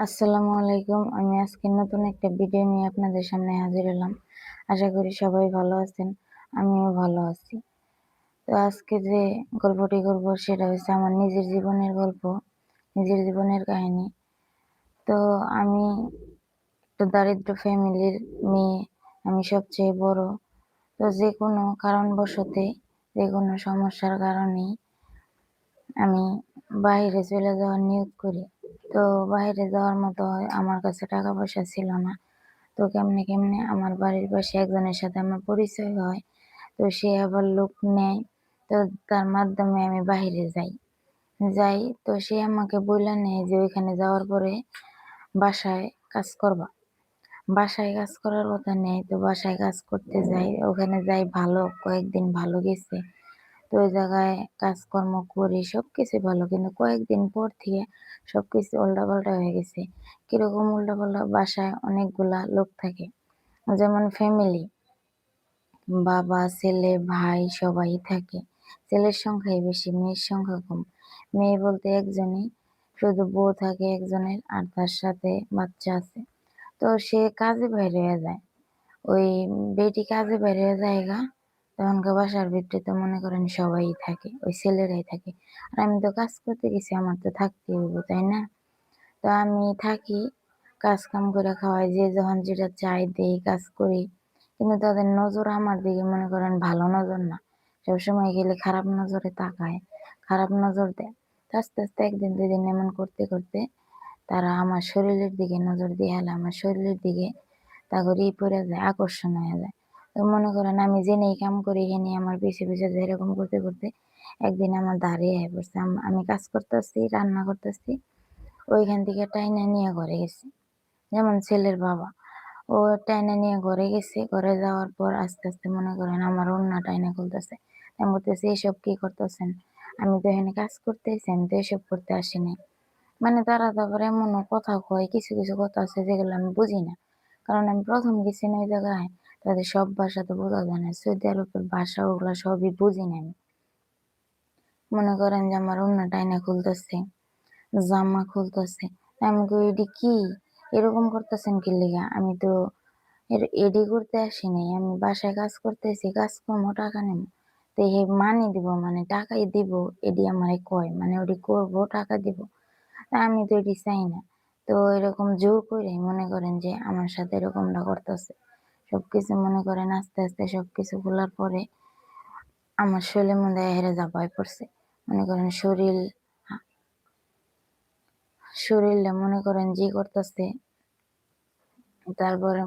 আসসালামু আলাইকুম। আমি আজকে নতুন একটা ভিডিও নিয়ে আপনাদের সামনে হাজির হলাম। আশা করি সবাই ভালো আছেন। আমিও ভালো আছি। তো আজকে যে গল্পটি করব সেটা হচ্ছে আমার নিজের জীবনের গল্প, নিজের জীবনের কাহিনী। তো আমি একটা দারিদ্র ফ্যামিলির মেয়ে। আমি সবচেয়ে বড়। তো যেকোনো কারণবশতে, যে কোনো সমস্যার কারণেই আমি বাইরে চলে যাওয়ার নিয়োগ করি। তো বাইরে যাওয়ার মতো আমার কাছে টাকা পয়সা ছিল না। তো কেমনে, কেমনে আমার বাড়ির পাশে একজনের সাথে আমার পরিচয় হয়। তো সে আবার লোক নেয়। তো তার মাধ্যমে আমি বাইরে যাই। যাই তো সে আমাকে বইলা নেয় যে ওইখানে যাওয়ার পরে বাসায় কাজ করবা। বাসায় কাজ করার কথা নেই তো বাসায় কাজ করতে যাই। ওখানে যাই ভালো কয়েকদিন ভালো গেছে। তো ওই জায়গায় কাজকর্ম করি সবকিছু ভালো। কিন্তু কয়েকদিন পর থেকে সব সবকিছু উল্টাপাল্টা হয়ে গেছে। কীরকম উল্টাপাল্টা? বাসায় অনেকগুলা লোক থাকে। যেমন ফ্যামিলি। বাবা, ছেলে, ভাই সবাই থাকে। ছেলের সংখ্যাই বেশি, মেয়ের সংখ্যা কম। মেয়ে বলতে একজনই। শুধু বউ থাকে একজনের আর তার সাথে বাচ্চা আছে। তো সে কাজে বাইর হইয়া যায়। ওই বেটি কাজে বাইর হইয়া যায়গা। তখনকার বাসার ভিতরে তো মনে করেন সবাই থাকে। ওই ছেলেরাই থাকে। আর আমি তো কাজ করতে গেছি আমার তো থাকতেই হইব, তাই না? তো আমি থাকি, কাজ-কাম করে খাওয়াই। যে যখন যেটা চায় দেই, কাজ করি। কিন্তু তাদের নজর আমার দিকে মনে করেন ভালো নজর না। সবসময় গেলে খারাপ নজরে তাকায়, খারাপ নজর দেয়। তো আস্তে, আস্তে ১ দিন ২ দিন এমন করতে, করতে তারা আমার শরীরের দিকে নজর দিয়ে হেলে আমার শরীরের দিকে তাগর ই পড়ে যায়, আকর্ষণ হয়ে যায়। তো মনে করেন আমি যেনেই কাম করি হেনি আমার পিছে, পিছে যায় এরকম করতে, করতে একদিন আমার দাঁড়ে হয়ে পড়ছে। আমি কাজ করতেছি, রান্না করতেছি। ওইখান থেকে টাইনা নিয়া ঘরে গেছি যেমন ছেলের বাবা। ও টাইনা নিয়ে ঘরে গেছে। ঘরে যাওয়ার পর আস্তে, আস্তে মনে করেন আমার ওড়না টাইনা খুলতেছে। আমি বলতেছি, "এসব কি করতেছেন? আমি তো এখানে কাজ করতেছি। আমি তো এসব করতে আসি নাই।" মানে তারা তারপরে এমনও কথা কয়, কিছু, কিছু কথা আছে যেগুলো আমি বুঝি না। কারণ আমি প্রথম গেছি না ওই জায়গায়। তাদের সব ভাষা তো বোঝা যায় না। সৌদি আরবের ভাষা ওগুলা সবই বুঝি না। মনে করেন যে আমার ওড়না টাইনা খুলতেছে, জামা খুলতেছে। আমি "এডি কি? এরকম করতেছেন কি লিগা? আমি তো এর এডি করতে আসি নাই। আমি বাসায় কাজ করতেছি, কাজ করমু, টাকা নিমু।" তো হে মানি দিব মানে টাকাই দিব এডি আমারে কয়। মানে ওডি করব, টাকা দিব। তা আমি তো এডি চাই না। তো এরকম জোর করে মনে করেন যে আমার সাথে এরকমটা করতেছে। সবকিছু মনে করেন আস্তে, আস্তে সবকিছু বলার পরে আমার শরীলের মধ্যে এহেরে ঝাঁপায় পড়ছে। মনে করেন শরীল হা মনে করেন জি করতেছে। তারপরে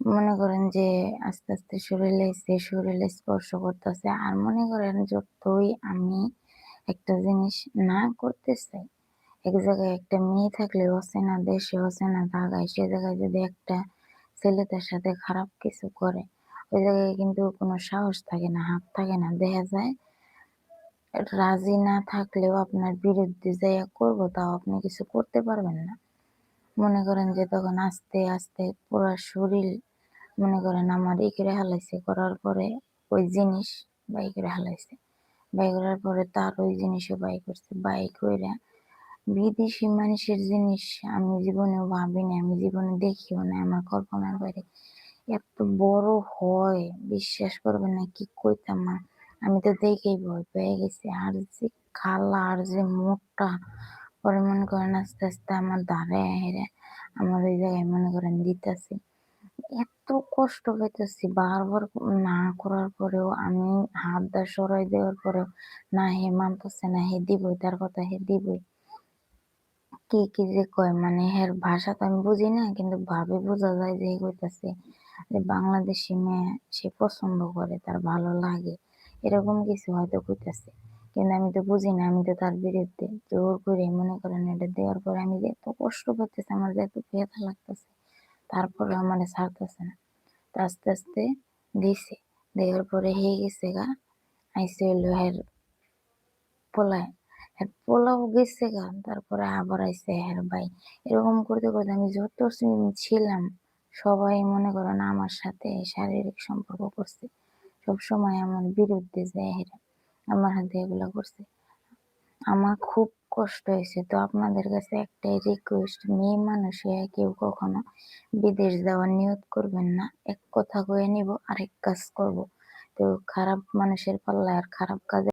মনে করেন যে আস্তে, আস্তে শরীলে এসে শরীলে স্পর্শ করতেছে। আর মনে করেন যতই আমি একটা জিনিস না করতে চাই, এক জায়গায় একটা মেয়ে থাকলে অচেনা দেশে, অচেনা জায়গায়, সে জায়গায় যদি একটা ছেলে তার সাথে খারাপ কিছু করে, ওই জায়গায় কিন্তু কোনো সাহস থাকে না, হাত থাকে না। দেখা যায় রাজি না থাকলেও আপনার বিরুদ্ধে যাইয়া করব, তাও আপনি কিছু করতে পারবেন না। মনে করেন যে তখন আস্তে, আস্তে পুরা শরীর মনে করেন আমার ই করে হালাইছে। করার পরে ওই জিনিস বাই করে হালাইছে। বাইক করার পরে তার ওই জিনিসও বাই করছে। বাই কইরা বিদেশি মানুষের জিনিস আমি জীবনেও ভাবি নাই, আমি জীবনে দেখিও নাই, আমার কল্পনার বাইরে। এত বড় হয় বিশ্বাস করবে না কি কইতাম আমি তো দেখেই ভয় পেয়ে গেছি। আর যে কালা আর যে মোটা, পরে মনে করেন আস্তে, আস্তে আমার দাঁড়ায় হেরে আমার ওই জায়গায় মনে করেন দিতাছে। এত কষ্ট পাইতেছি বারবার না করার পরেও আমি হাত-দা সরাই দেওয়ার পরেও না হে মানতেছে না, হে দিবই তার কথা হে দিবই। কি, কি যে কয় মানে হের ভাষা তো আমি বুঝি না কিন্তু ভাবে বোঝা যায় যে কইতাছে যে বাংলাদেশি মেয়ে সে পছন্দ করে, তার ভালো লাগে। এরকম কিছু হয়তো কইতাছে। কিন্তু আমি তো বুঝি না, আমি তো তার বিরুদ্ধে। জোর করে মনে করেন এটা দেওয়ার পরে আমি যে এত কষ্ট পাইতেছি, আমার যে এত ব্যথা লাগতেছে, তারপরেও আমারে ছাড়তেছে না। তো আস্তে, আস্তে দিছে। দেওয়ার পরে হয়ে গেছে গা। আইছে হইল হের পোলায়। হের পোলাও গেছে গা। তারপরে আবার আইছে হের ভাই। এরকম করতে, করতে আমি যত দিন ছিলাম সবাই মনে করেন আমার সাথে শারীরিক সম্পর্ক করছে। সবসময় আমার বিরুদ্ধে যায় হেরা। আমার হাতে এগুলা করছে। আমার খুব কষ্ট হয়েছে। তো আপনাদের কাছে একটাই রিকোয়েস্ট, মেয়ে মানুষ কেউ কখনো বিদেশ যাওয়ার নিয়ত করবেন না। এক কথা কয়ে নিব, আরেক কাজ করব। তো খারাপ মানুষের পাল্লায় আর খারাপ কাজে